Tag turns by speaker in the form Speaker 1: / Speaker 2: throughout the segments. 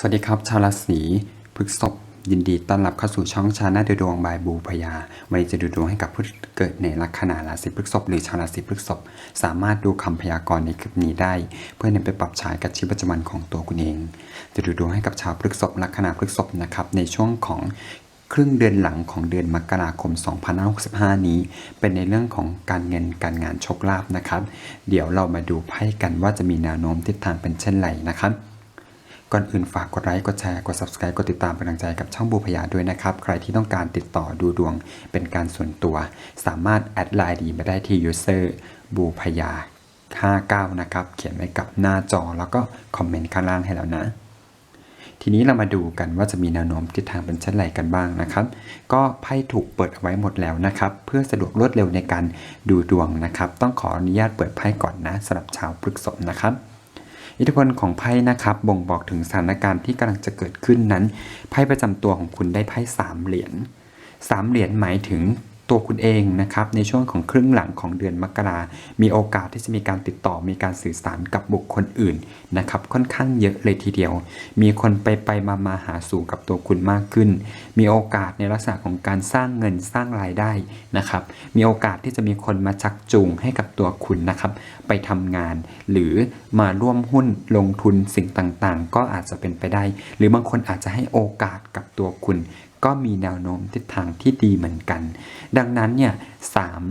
Speaker 1: สวัสดีครับ ชาวราศีพฤษภยินดีต้อนรับเข้าสู่ช่องชาแนลดูดวงบายบูพยา วันนี้จะดูดวงให้กับผู้เกิดในลัคนาราศีพฤษภหรือชาวราศีพฤษภสามารถดูคำพยากรณ์ในคลิปนี้ได้ เพื่อนำไปปรับใช้กับชีวิตประจำวันของตัวคุณเอง จะดูดวงให้กับชาวพฤษภลัคนาพฤษภนะครับในช่วงของครึ่งเดือนหลังของเดือนมกราคม 2565 นี้ เป็นในเรื่องของการเงินการงานโชคลาภนะครับ เดี๋ยวเรามาดูไพ่กันว่าจะมีแนวโน้มทิศทางเป็นเช่นไรนะครับ ก่อนอื่นฝากกดไลค์ กดแชร์ กด subscribe กดติดตามเป็นกำลังใจกับช่องบูพยาด้วยนะครับ ใครที่ต้องการติดต่อดูดวงเป็นการส่วนตัว สามารถแอดไลน์ดีมาได้ที่ user บูพยา 59 นะครับ เขียนไว้กับหน้าจอแล้วก็คอมเมนต์ข้างล่างให้แล้วนะ ทีนี้เรามาดูกันว่าจะมีแนวโน้มทิศทางเป็นเช่นไรกันบ้างนะครับ ก็ไพ่ถูกเปิดเอาไว้หมดแล้วนะครับ เพื่อสะดวกรวดเร็วในการดูดวงนะครับ ต้องขออนุญาตเปิดไพ่ก่อนนะสำหรับชาวพฤกษภนะครับ อิทธิพลของไพ่นะครับ บ่งบอกถึงสถานการณ์ที่กำลังจะเกิดขึ้นนั้น ไพ่ประจำตัวของคุณได้ไพ่สามเหรียญสามเหรียญหมายถึง ตัวคุณเองนะครับในช่วงของครึ่งหลังของเดือนมกรา มีโอกาสที่จะมีการติดต่อมีการสื่อสารกับบุคคลอื่นนะครับค่อนข้างเยอะเลยทีเดียว มีคนไปไปมามาหาสู่กับตัวคุณมากขึ้น มีโอกาสในลักษณะของการสร้างเงินสร้างรายได้นะครับ มีโอกาสที่จะมีคนมาชักจูงให้กับตัวคุณนะครับ ไปทำงาน หรือมาร่วมหุ้นลงทุนสิ่งต่างๆ ก็อาจจะเป็นไปได้ หรือบางคนอาจจะให้โอกาสกับตัวคุณ ก็มีแนวโน้มทิศทางที่ดีเหมือนกัน ดังนั้นเนี่ยสาม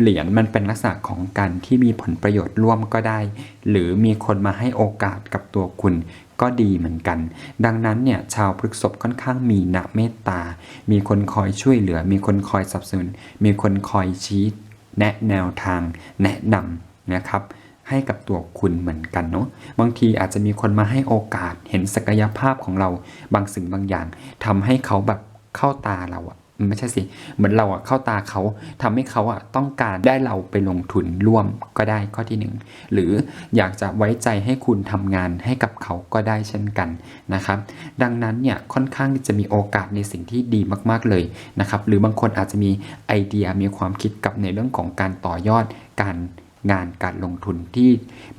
Speaker 1: เหรียญมันเป็นลักษณะของการที่มีผลประโยชน์ร่วมก็ได้ หรือมีคนมาให้โอกาสกับตัวคุณก็ดีเหมือนกัน ดังนั้นเนี่ยชาวพฤษภค่อนข้างมีนะเมตตา มีคนคอยช่วยเหลือ มีคนคอยสนับสนุน มีคนคอยชี้แนะแนวทางแนะนำนะครับ ให้กับตัวคุณเหมือนกันเนาะบางทีอาจจะมีคนมาให้โอกาสเห็นศักยภาพของเราบางสิ่งบางอย่างทำให้เขาแบบ เข้าตาเราอะไม่ใช่สิ เหมือนเราอะเข้าตาเขาทำให้เขาอะต้องการได้เราไปลงทุนร่วมก็ได้ข้อที่หนึ่งหรืออยากจะไว้ใจให้คุณทำงานให้กับเขาก็ได้เช่นกันนะครับ ดังนั้นเนี่ยค่อนข้างจะมีโอกาสในสิ่งที่ดีมากๆเลยนะครับ หรือบางคนอาจจะมีไอเดียมีความคิดกับในเรื่องของการต่อยอดการงานการลงทุนที่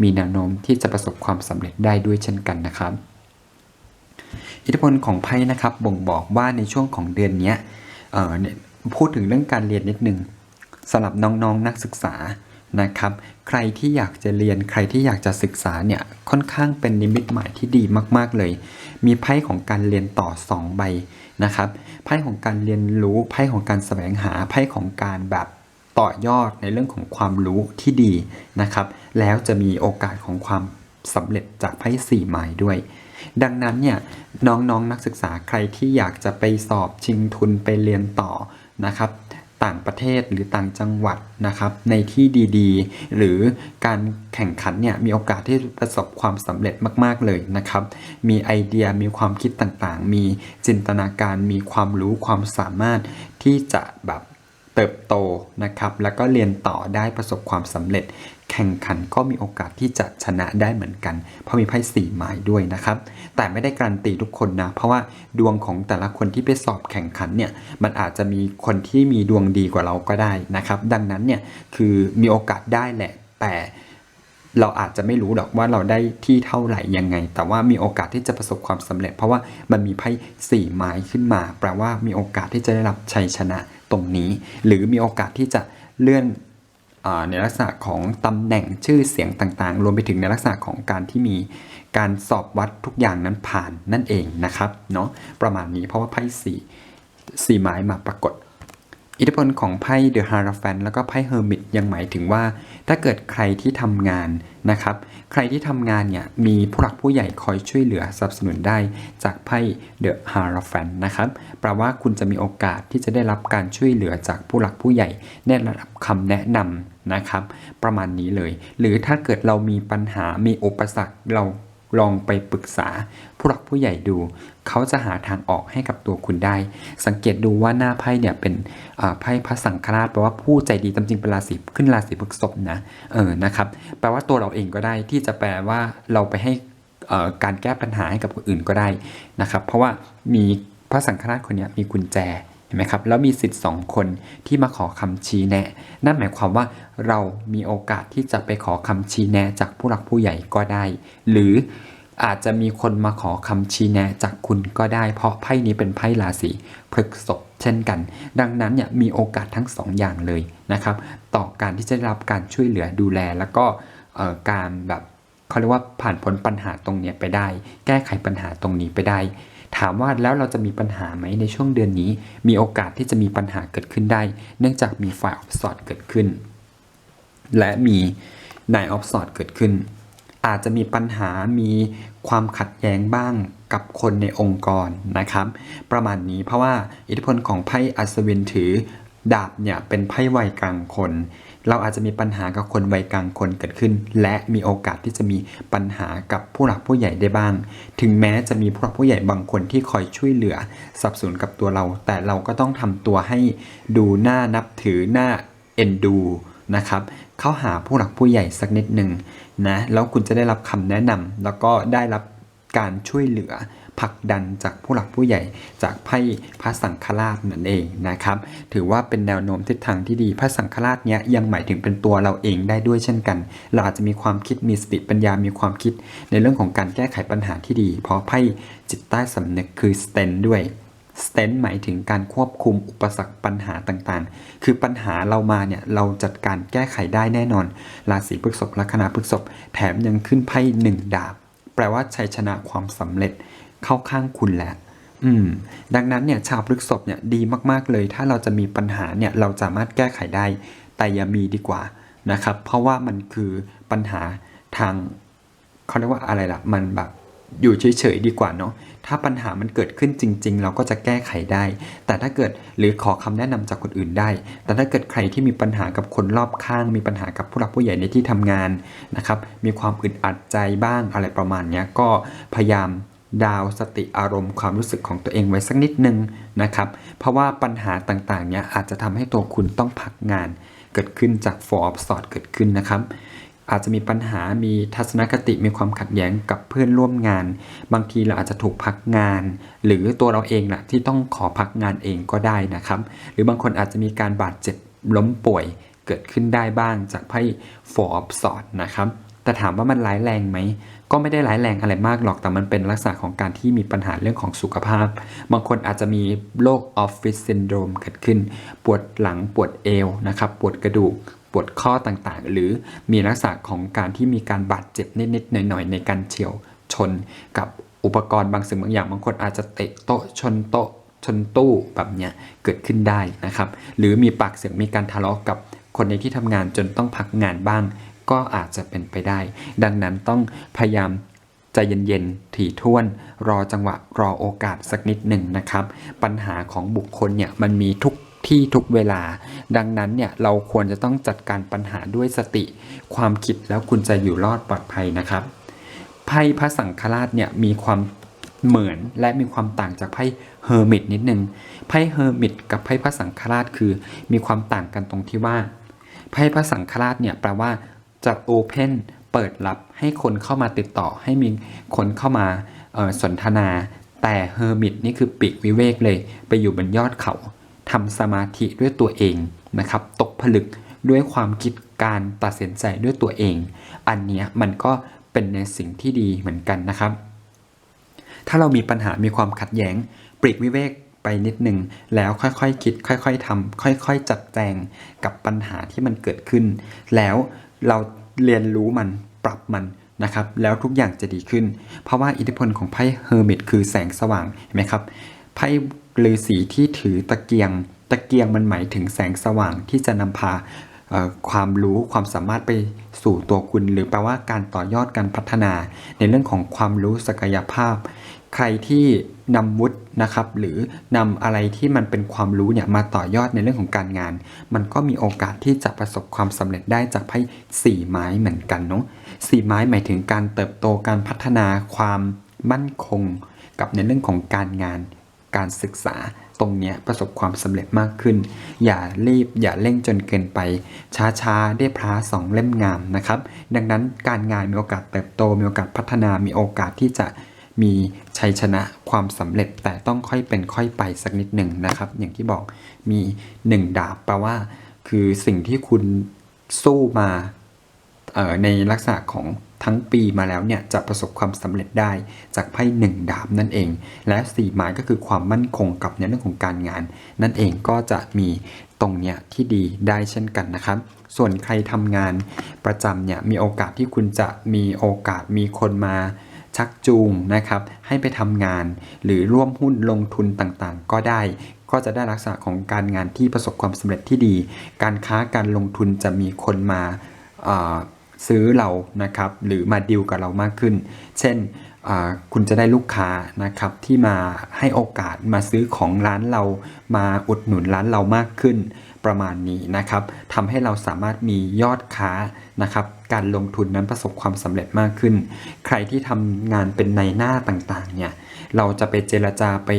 Speaker 1: มีแนวโน้มที่จะประสบความสำเร็จได้ด้วยเช่นกันนะครับ อิทธิพลของไพ่นะครับบ่งบอกว่าในช่วงของเดือนนี้พูดถึงเรื่องการเรียนนิดนึงสำหรับน้องๆนนักศึกษานะครับ ใครที่อยากจะเรียนใครที่อยากจะศึกษาเนี่ยค่อนข้างเป็นนิมิตหมายที่ดีมาก ๆเลย มีไพ่ของการเรียนต่อ 2 ใบนะครับไพ่ของการเรียนรู้ไพ่ของการแสวงหาไพ่ของการแบบต่อยอดในเรื่องของความรู้ที่ดีนะครับ แล้วจะมีโอกาสของความสำเร็จจากไพ่สี่ไม้ด้วย ดังนั้นเนี่ยน้องๆนนักศึกษาใครที่อยากจะไปสอบชิงทุนไปเรียนต่อนะครับ ต่างประเทศหรือต่างจังหวัดนะครับ ในที่ดีๆ หรือการแข่งขันเนี่ยมีโอกาสที่ประสบความสำเร็จมากๆเลยนะครับ มีไอเดียมีความคิดต่างๆ มีจินตนาการมีความรู้ความสามารถที่จะแบบ เติบโตนะครับ แล้วก็เรียนต่อได้ประสบความสำเร็จ แข่งขันก็มีโอกาสที่จะชนะได้เหมือนกัน เพราะมีไพ่สี่ไม้ด้วยนะครับ แต่ไม่ได้การันตีทุกคนนะ เพราะว่าดวงของแต่ละคนที่ไปสอบแข่งขันเนี่ย มันอาจจะมีคนที่มีดวงดีกว่าเราก็ได้นะครับ ดังนั้นเนี่ยคือมีโอกาสได้แหละ แต่เราอาจจะไม่รู้หรอกว่าเราได้ที่เท่าไหร่ยังไง แต่ว่ามีโอกาสที่จะประสบความสำเร็จ เพราะว่ามันมีไพ่สี่ไม้ขึ้นมา แปลว่ามีโอกาสที่จะได้รับชัยชนะ รงนี้ หรือมีโอกาสที่จะเลื่อนอในลักษณะของตำแหน่งชื่อเสียงต่างๆ รวมไปถึงในลักษณะของการที่มีการสอบวัดทุกอย่างนั้นผ่านนั่นเองนะครับเนาะประมาณนี้เพราะว่าไพ่สี่สี่ไม้มาปรากฏ อิทธิพลของไพ่เดอะฮาราฟันแล้วก็ไพ่เฮอร์มิตยังหมายถึงว่า ถ้าเกิดใครที่ทำงานนะครับ ใครที่ทำงานเนี่ยมีผู้หลักผู้ใหญ่คอยช่วยเหลือสนับสนุนได้จากไพ่เดอะฮาราฟันนะครับแปลว่าคุณจะมีโอกาสที่จะได้รับการช่วยเหลือจากผู้หลักผู้ใหญ่ได้รับคำแนะนำนะครับ ประมาณนี้เลย หรือถ้าเกิดเรามีปัญหามีอุปสรรคเรา ลองไปปรึกษาผู้หลักผู้ใหญ่ดู เขาจะหาทางออกให้กับตัวคุณได้ สังเกตดูว่าหน้าไพ่เนี่ยเป็นไพ่พระสังฆราชแปลว่าผู้ใจดีตจริงเป็นราศีขึ้นราศีพฤษภนะเออนะครับแปลว่าตัวเราเองก็ได้ที่จะแปลว่าเราไปให้การแก้ปัญหาให้กับคนอื่นก็ได้นะครับ เพราะว่ามีพระสังฆราชคนนี้มีกุญแจ เห็นไหมครับแล้วมีสิทธิ์สองคนที่มาขอคำชี้แนะ นั่นหมายความว่าเรามีโอกาสที่จะไปขอคำชี้แนะ จากผู้หลักผู้ใหญ่ก็ได้ หรืออาจจะมีคนมาขอคำชี้แนะจากคุณก็ได้ เพราะไพ่นี้เป็นไพ่ราศีพฤกษภเช่นกัน ดังนั้นเนี่ยมีโอกาสทั้งสองอย่างเลยนะครับ ต่อการที่จะได้รับการช่วยเหลือดูแล แล้วก็การแบบเขาเรียกว่าผ่านพ้นปัญหาตรงนี้ไปได้ แก้ไขปัญหาตรงนี้ไปได้ ถามว่าแล้วเราจะมีปัญหาไหมในช่วงเดือนนี้ มีโอกาสที่จะมีปัญหาเกิดขึ้นได้ เนื่องจากมีไฟออฟสอดเกิดขึ้น และมีนายออฟสอดเกิดขึ้น อาจจะมีปัญหามีความขัดแย้งบ้างกับคนในองค์กรนะครับ ประมาณนี้เพราะว่าอิทธิพลของไพ่อัศวินถือดาบเนี่ยเป็นไพ่วัยกลางคน เราอาจจะมีปัญหากับคนวัยกลางคนเกิดขึ้น และมีโอกาสที่จะมีปัญหากับผู้หลักผู้ใหญ่ได้บ้าง ถึงแม้จะมีผู้หลักผู้ใหญ่บางคนที่คอยช่วยเหลือสับสนุนกับตัวเรา แต่เราก็ต้องทำตัวให้ดูน่านับถือน่าเอ็นดูนะครับเข้าหาผู้หลักผู้ใหญ่สักนิดหนึ่งนะแล้วคุณจะได้รับคำแนะนำแล้วก็ได้รับการช่วยเหลือ ผลักดันจากผู้หลักผู้ใหญ่จากไพ่พระสังฆราชนั่นเองนะครับ ถือว่าเป็นแนวโน้มทิศทางที่ดีพระสังฆราชเนี้ยยังหมายถึงเป็นตัวเราเองได้ด้วยเช่นกัน เราอาจจะมีความคิดมีสติปัญญามีความคิด ในเรื่องของการแก้ไขปัญหาที่ดี เพราะไพ่จิตใต้สำนึกคือสเตนด้วยสเตนหมายถึงการควบคุมอุปสรรคปัญหาต่างๆ คือปัญหาเรามาเนี่ยเราจัดการแก้ไขได้แน่นอน ราศีพฤษภลัคนาพฤษภแถมยังขึ้นไพ่หนึ่งดาบ แปลว่าชัยชนะความสำเร็จ เข้าข้างคุณแหล้วอืมดังนั้นเนี่ยชาวพฤษภเนี่ยดีมากๆเลย ถ้าเราจะมีปัญหาเนี่ยเราสามารถแก้ไขได้ แต่อย่ามีดีกว่านะครับ เพราะว่ามันคือปัญหาทางเขาเรียกว่าอะไรล่ะ มันแบบอยู่เฉยๆดีกว่าเนาะถ้าปัญหามันเกิดขึ้นจริง ๆ เราก็จะแก้ไขได้ แต่ถ้าเกิดหรือขอคำแนะนำจากคนอื่นได้ แต่ถ้าเกิดใครที่มีปัญหากับคนรอบข้าง มีปัญหากับผู้หลักผู้ใหญ่ในที่ทำงานนะครับ มีความอึดอัดใจบ้างอะไรประมาณเนี้ยก็พยายาม ดาวสติอารมณ์ความรู้สึกของตัวเองไว้สักนิดนึงนะครับ เพราะว่าปัญหาต่างๆเนี้ยอาจจะทำให้ตัวคุณต้องพักงาน เกิดขึ้นจาก Four of Swords เกิดขึ้นนะครับ อาจจะมีปัญหามีทัศนคติมีความขัดแย้งกับเพื่อนร่วมงาน บางทีเราอาจจะถูกพักงาน หรือตัวเราเองแหละที่ต้องขอพักงานเองก็ได้นะครับ หรือบางคนอาจจะมีการบาดเจ็บล้มป่วยเกิดขึ้นได้บ้างจากไพ่ Four of Swords นะครับแต่ถามว่ามันร้ายแรงไหม ก็ไม่ได้ร้ายแรงอะไรมากหรอกแต่มันเป็นลักษณะของการที่มีปัญหาเรื่องของสุขภาพ บางคนอาจจะมีโรคออฟฟิศซินโดรมเกิดขึ้น ปวดหลังปวดเอวนะครับปวดกระดูกปวดข้อต่างๆ หรือมีลักษณะของการที่มีการบาดเจ็บนิดๆหน่อยๆในการเฉียวชนกับอุปกรณ์บางสิ่งบางอย่าง บางคนอาจจะเตะโต๊ะชนโต๊ะชนตู้แบบเนี้ยเกิดขึ้นได้นะครับ หรือมีปากเสียงมีการทะเลาะกับคนในที่ทำงานจนต้องพักงานบ้าง ก็อาจจะเป็นไปได้ ดังนั้นต้องพยายามใจเย็นๆ ถี่ถ้วน รอจังหวะ รอโอกาสสักนิดหนึ่งนะครับ ปัญหาของบุคคลเนี่ยมันมีทุกที่ทุกเวลา ดังนั้นเนี่ยเราควรจะต้องจัดการปัญหาด้วยสติ ความคิดแล้วคุณจะอยู่รอดปลอดภัยนะครับ ไพ่พระสังฆราชเนี่ยมีความเหมือนและมีความต่างจากไพ่เฮอร์มิตนิดนึง ไพ่เฮอร์มิตกับไพ่พระสังฆราชคือ มีความต่างกันตรงที่ว่า ไพ่พระสังฆราชเนี่ยแปลว่า จะโอเพนเปิดรับให้คนเข้ามาติดต่อให้มีคนเข้ามาสนทนา แต่เฮอร์มิตนี่คือปีกวิเวกเลย ไปอยู่บนยอดเขาทำสมาธิด้วยตัวเองนะครับ ตกผลึกด้วยความคิดการตัดสินใจด้วยตัวเอง อันนี้มันก็เป็นในสิ่งที่ดีเหมือนกันนะครับ ถ้าเรามีปัญหามีความขัดแย้งปลีกวิเวกไปนิดหนึ่งแล้วค่อยๆคคิด ค่อยๆทำค่อยๆ จัดแจงกับปัญหาที่มันเกิดขึ้น แล้ว เราเรียนรู้มันปรับมันนะครับแล้วทุกอย่างจะดีขึ้น เพราะว่าอิทธิพลของไพ่เฮอร์มิตคือแสงสว่างเห็นไหมครับไพ่ฤาษีที่ถือตะเกียง ตะเกียงมันหมายถึงแสงสว่างที่จะนำพาความรู้ความสามารถไปสู่ตัวคุณ หรือแปลว่าการต่อยอดการพัฒนา ในเรื่องของความรู้ศักยภาพ ใครที่ นำวุฒินะครับหรือนำอะไรที่มันเป็นความรู้เนี่ยมาต่อยอดในเรื่องของการงาน มันก็มีโอกาสที่จะประสบความสำเร็จได้จากไพ่สี่ไม้เหมือนกันเนาะสี่ไม้หมายถึงการเติบโตการพัฒนาความมั่นคง กับในเรื่องของการงานการศึกษาตรงนี้ประสบความสำเร็จมากขึ้น อย่ารีบอย่าเร่งจนเกินไป ช้าๆ ได้พระสองเล่มงามนะครับ ดังนั้นการงานมีโอกาสเติบโตมีโอกาสพัฒนามีโอกาสที่จะ มีชัยชนะความสำเร็จแต่ต้องค่อยเป็นค่อยไปสักนิดหนึ่งนะครับ อย่างที่บอกมีหนึ่งดาบแปลว่า คือสิ่งที่คุณสู้มาในลักษณะของทั้งปีมาแล้วเนี่ยจะประสบความสำเร็จได้จากไพ่หนึ่งดาบนั่นเอง และสี่ไม้ก็คือความมั่นคงกับในเรื่องของการงาน นั่นเองก็จะมีตรงเนี้ยที่ดีได้เช่นกันนะครับ ส่วนใครทำงานประจำเนี่ยมีโอกาสที่คุณจะมีโอกาสมีคนมา ชักจูงนะครับให้ไปทำงาน หรือร่วมหุ้นลงทุนต่างๆ ก็ได้ ก็จะได้ลักษณะของการงานที่ประสบความสำเร็จที่ดี การค้าการลงทุนจะมีคนมาซื้อเรานะครับหรือมาดีลกับเรามากขึ้น เช่นคุณจะได้ลูกค้านะครับที่มาให้โอกาสมาซื้อของร้านเรามาอุดหนุนร้านเรามากขึ้น ประมาณนี้นะครับทำให้เราสามารถมียอดค้านะครับการลงทุนนั้นประสบความสำเร็จมากขึ้น ใครที่ทำงานเป็นในหน้าต่างๆเนี่ยเราจะไปเจรจาไป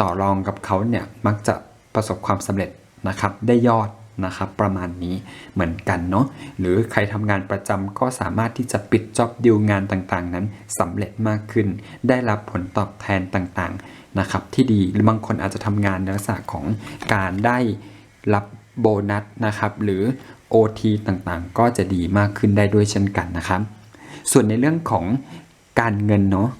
Speaker 1: ต่อรองกับเขาเนี่ยมักจะประสบความสำเร็จนะครับได้ยอดนะครับประมาณนี้เหมือนกันเนาะหรือใครทำงานประจำก็สามารถที่จะปิดจ็อบดิวงานต่างๆ นั้นสำเร็จมากขึ้น ได้รับผลตอบแทนต่างๆนะครับที่ดีหรือบางคนอาจจะทำงานในลักษณะของการได้ รับโบนัสนะครับหรือ OT ต่างๆ ก็จะดีมากขึ้นได้ด้วยเช่นกันนะครับ ส่วนในเรื่องของการเงินเนาะ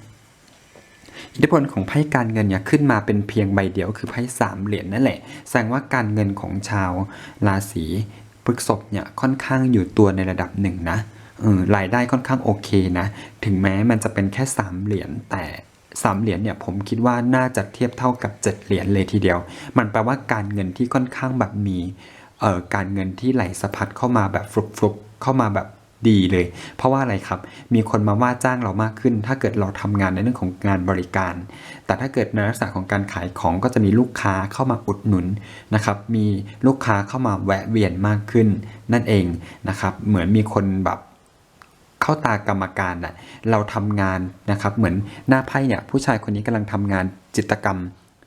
Speaker 1: อิทธิพลของไพ่การเงินเนี่ยขึ้นมาเป็นเพียงใบเดียวคือไพ่สามเหรียญนั่นแหละ แสดงว่าการเงินของชาวราศีพฤษภเนี่ยค่อนข้างอยู่ตัวในระดับหนึ่งนะรายได้ค่อนข้างโอเคนะ ถึงแม้มันจะเป็นแค่สามเหรียญแต่ สามเหรียญเนี่ยผมคิดว่าน่าจะเทียบเท่ากับเจ็ดเหรียญเลยทีเดียว มันแปลว่าการเงินที่ค่อนข้างแบบมีเอ่อการเงินที่ไหลสะพัดเข้ามาแบบฟลุกๆเข้ามาแบบดีเลย เพราะว่าอะไรครับ มีคนมาว่าจ้างเรามากขึ้น ถ้าเกิดเราทำงานในเรื่องของงานบริการ แต่ถ้าเกิดในลักษณะของการขายของก็จะมีลูกค้าเข้ามาอุดหนุนนะครับ มีลูกค้าเข้ามาแวะเวียนมากขึ้นนั่นเองนะครับ เหมือนมีคนแบบ เข้าตากรรมการน่ะเราทำงานนะครับเหมือนหน้าไพ่เนี่ยผู้ชายคนนี้กำลังทำงานจิตกรรม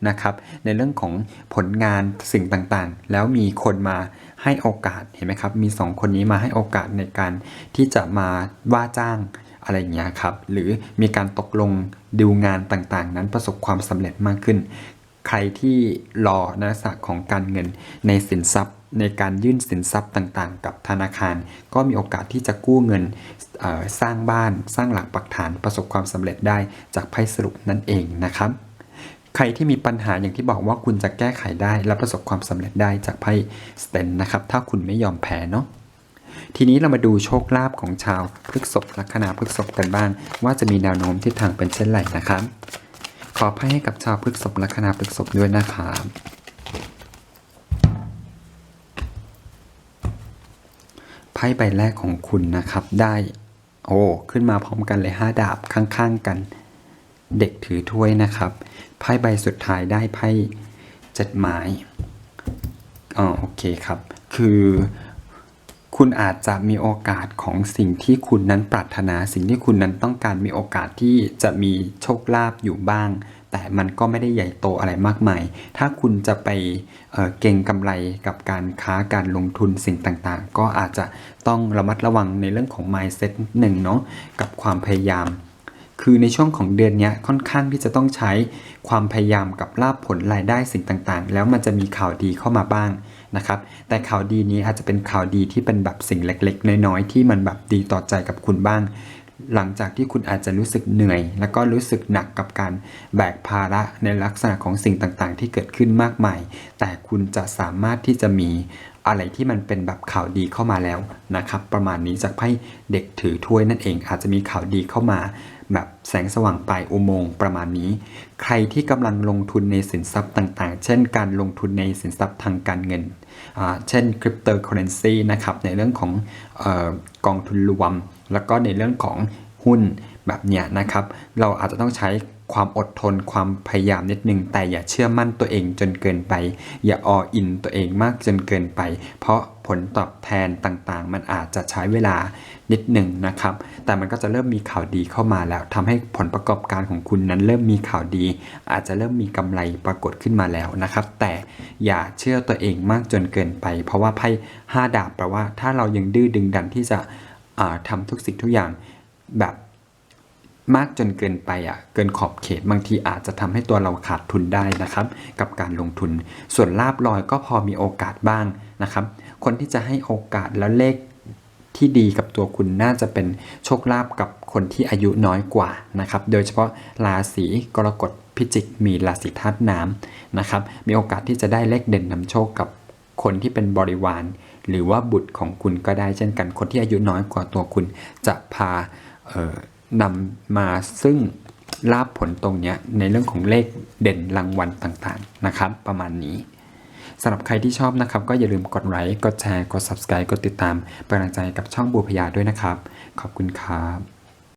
Speaker 1: นะครับในเรื่องของผลงานสิ่งต่างๆ แล้วมีคนมาให้โอกาสเห็นไหมครับมีสองคนนี้มาให้โอกาสในการที่จะมาว่าจ้างอะไรอย่างเงี้ยครับหรือมีการตกลงดิวงานต่างๆ นั้นประสบความสำเร็จมากขึ้น ใครที่รอนลักษณะของการเงินในสินทรัพย์ ในการยื่นสินทรัพย์ต่างๆ กับธนาคาร ก็มีโอกาสที่จะกู้เงินสร้างบ้านสร้างหลักปักฐานประสบความสำเร็จได้จากไพ่สรุปนั่นเองนะครับ ใครที่มีปัญหาอย่างที่บอกว่าคุณจะแก้ไขได้และประสบความสำเร็จได้จากไพ่สเตนนะครับ ถ้าคุณไม่ยอมแพ้เนาะทีนี้เรามาดูโชคลาภของชาวพฤกษภลัคนาพฤกษภกันบ้าง ว่าจะมีแนวโน้มทิศทางเป็นเช่นไรนะครับ ขอไพ่ให้กับชาวพฤกษภลัคนาพฤกษภด้วยนะครับ ไพ่ใบแรกของคุณนะครับ ได้ โอ้ขึ้นมาพร้อมกันเลยห้าดาบข้างๆกัน เด็กถือถ้วยนะครับไพ่ใบสุดท้ายได้ไพ่เจ็ดไม้อ๋อโอเคครับ คือคุณอาจจะมีโอกาสของสิ่งที่คุณนั้นปรารถนา สิ่งที่คุณนั้นต้องการมีโอกาสที่จะมีโชคลาภอยู่บ้าง แต่มันก็ไม่ได้ใหญ่โตอะไรมากมาย ถ้าคุณจะไปเเก่งกำไรกับการค้าการลงทุนสิ่งต่างๆ ก็อาจจะต้องระมัดระวังในเรื่องของ mindset หนึ่งเนาะกับความพยายาม คือในช่วงของเดือนนี้ค่อนข้างที่จะต้องใช้ความพยายามกับลาบผลรายได้สิ่งต่างๆ แล้วมันจะมีข่าวดีเข้ามาบ้างนะครับแต่ข่าวดีนี้อาจจะเป็นข่าวดีที่เป็นแบบสิ่งเล็กๆ น้อยๆ ที่มันแบบดีต่อใจกับคุณบ้าง หลังจากที่คุณอาจจะรู้สึกเหนื่อย แล้วก็รู้สึกหนักกับการแบกภาระในลักษณะของสิ่งต่างๆ ที่เกิดขึ้นมากมาย แต่คุณจะสามารถที่จะมีอะไรที่มันเป็นแบบข่าวดีเข้ามาแล้วนะครับ ประมาณนี้จากไพ่เด็กถือถ้วยนั่นเอง อาจจะมีข่าวดีเข้ามา แบบแสงสว่างปลายอุโมงค์ประมาณนี้ ใครที่กำลังลงทุนในสินทรัพย์ต่างๆ เช่น การลงทุนในสินทรัพย์ทางการเงิน เช่นคริปโตเคอเรนซีนะครับในเรื่องของออกองทุนรวม แล้วก็ในเรื่องของหุ้นแบบเนี้ยนะครับ เราอาจจะต้องใช้ความอดทนความพยายามนิดนึง แต่อย่าเชื่อมั่นตัวเองจนเกินไป อย่าออินตัวเองมากจนเกินไป เพราะผลตอบแทนต่างๆ มันอาจจะใช้เวลานิดหนึ่งนะครับ แต่มันก็จะเริ่มมีข่าวดีเข้ามาแล้วทำให้ผลประกอบการของคุณนั้นเริ่มมีข่าวดี อาจจะเริ่มมีกำไรปรากฏขึ้นมาแล้วนะครับ แต่อย่าเชื่อตัวเองมากจนเกินไป เพราะว่าไพ่ห้าดาบแปลว่าถ้าเรายังดื้อดึงดันที่จะ ทำทุกสิ่งทุกอย่างแบบมากจนเกินไปอะเกินขอบเขตบางทีอาจจะทำให้ตัวเราขาดทุนได้นะครับ กับการลงทุน ส่วนลาบลอยก็พอมีโอกาสบ้างนะครับ คนที่จะให้โอกาสแล้วเลขที่ดีกับตัวคุณน่าจะเป็นโชคลาภกับคนที่อายุน้อยกว่านะครับ โดยเฉพาะราศีกรกฎพิจิกมีราศีธาตุน้ำนะครับ มีโอกาสที่จะได้เลขเด่นนำโชคกับคนที่เป็นบริวาร หรือว่าบุตรของคุณก็ได้เช่นกัน คนที่อายุน้อยกว่าตัวคุณ จะพาเออนำมาซึ่งลาบผลตรงนี้ในเรื่องของเลขเด่นรางวัลต่างๆนะครับ ประมาณนี้สำหรับใครที่ชอบนะครับ ก็อย่าลืมกดไลค์กดแชร์ กด subscribe กดติดตามเป็นกำลังใจกับช่องบูพยาด้วยนะครับ ขอบคุณครับ